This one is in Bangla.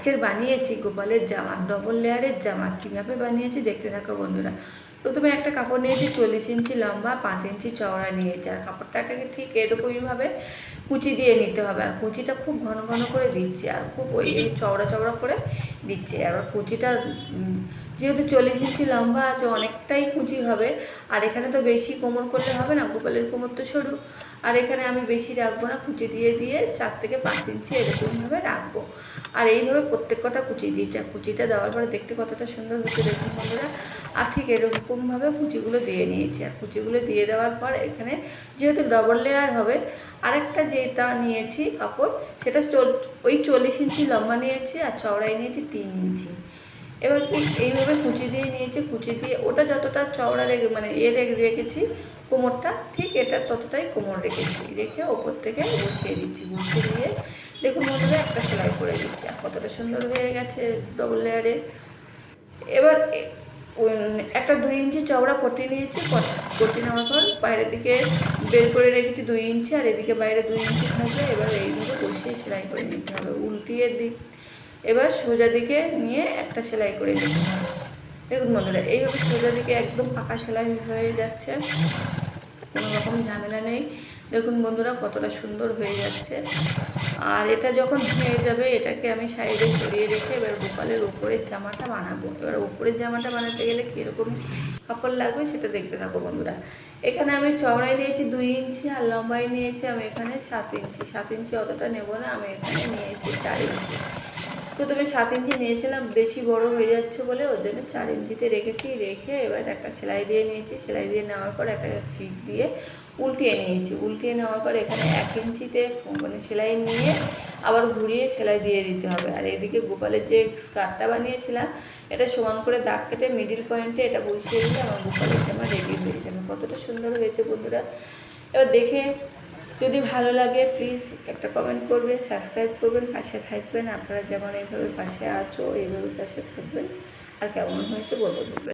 আজকের বানিয়েছি গোপালের জামা ডবল লেয়ারের জামা। কীভাবে বানিয়েছি দেখতে থাকো বন্ধুরা। প্রথমে একটা কাপড় নিয়েছি, চল্লিশ ইঞ্চি লম্বা, পাঁচ ইঞ্চি চওড়া নিয়েছি। আর কাপড়টাকে ঠিক এরকমইভাবে কুচি দিয়ে নিতে হবে। আর কুচিটা খুব ঘন ঘন করে দিচ্ছি। আর খুব ওই চওড়া চওড়া করে দিচ্ছি। আর কুচিটা যেহেতু চল্লিশ ইঞ্চি লম্বা আছে, অনেকটাই কুচি হবে। আর এখানে তো বেশি কোমর করলে হবে না, গোপালের কোমর তো সরু। আর এখানে আমি বেশি রাখব না, কুচি দিয়ে দিয়ে চার থেকে পাঁচ ইঞ্চি এরকমভাবে রাখব। আর এইভাবে প্রত্যেক কটা কুচি দিয়েছি। কুচিটা দেওয়ার পরে দেখতে কতটা সুন্দর হচ্ছে দেখুন বন্ধুরা। আর ঠিক এরকমভাবে কুচিগুলো দিয়ে নিয়েছি। আর কুচিগুলো দিয়ে দেওয়ার পর এখানে যেহেতু ডবল লেয়ার হবে, আরেকটা যেটা নিয়েছি কাপড়, সেটা চল, ওই চল্লিশ ইঞ্চি লম্বা নিয়েছি আর চওড়াই নিয়েছি তিন ইঞ্চি এবার এইভাবে কুচি দিয়ে নিয়েছি, কুচি দিয়ে ওটা যতটা চওড়া রেখে মানে এ রেখে, রেখেছি, কোমরটা, ঠিক এটা ততটাই কোমর রেখেছি। রেখে ওপর থেকে বসিয়ে দিচ্ছি, বসিয়ে দিয়ে দেখুন বন্ধুরা, একটা সেলাই করে দিচ্ছি। কতটা সুন্দর হয়ে গেছে ডবল লেয়ারে এবার একটা দুই ইঞ্চি চওড়া পটি নিয়েছি, পটি নেওয়ার পর বাইরের দিকে বের করে রেখেছি দুই ইঞ্চি, আর এদিকে বাইরে দুই ইঞ্চি থাকবে। এবার এইভাবে বসিয়ে সেলাই করে নিতে হবে। উল্টিয়ে দিক এবার সোজা দিকে নিয়ে একটা সেলাই করে হবে দেখুন বন্ধুরা, এইভাবে সোজা দিকে একদম পাকা সেলাই হয়ে যাচ্ছে। কোনো রকম ঝামেলা নেই। দেখুন বন্ধুরা, কতটা সুন্দর হয়ে যাচ্ছে। আর এটা যখন হয়ে যাবে, এটাকে আমি সাইডে সরিয়ে রেখে এবার গোপালের উপরের জামাটা বানাবো। এবার উপরের জামাটা বানাতে গেলে কীরকম কাপড় লাগবে সেটা দেখতে থাকো বন্ধুরা। এখানে আমি চওড়াই নিয়েছি দুই ইঞ্চি আর লম্বাই নিয়েছি আমি এখানে সাত ইঞ্চি। সাত ইঞ্চি অতটা নেব না, আমি এখানে নিয়েছি চার ইঞ্চি। প্রথমে সাত ইঞ্চি নিয়েছিলাম, বেশি বড় হয়ে যাচ্ছে বলে ওর জন্য চার ইঞ্চিতে রেখেছি, রেখে এবার একটা সেলাই দিয়ে নিয়েছি। সেলাই দিয়ে নেওয়ার পর একটা শিক দিয়ে উল্টিয়ে নিয়েছি। উল্টিয়ে নেওয়ার পর এখানে এক ইঞ্চিতে মানে সেলাই নিয়ে আবার ঘুরিয়ে সেলাই দিয়ে দিতে হবে। আর এদিকে গোপালের যে স্কার্টটা বানিয়েছিলাম, এটা সমান করে দাগ কেটে মিডিল পয়েন্টে এটা বসিয়ে দিলে আমার গোপালের জামা রেডি হয়ে যাবে কতটা সুন্দর হয়েছে বন্ধুরা। এবার দেখে যদি ভালো লাগে প্লিজ একটা কমেন্ট করবেন সাবস্ক্রাইব করবেন, পাশে থাকবেন। আপনারা যেমন এইভাবে পাশে আছো, এইভাবে পাশে থাকবেন। আর কেমন হয়েছে বলতে বলবেন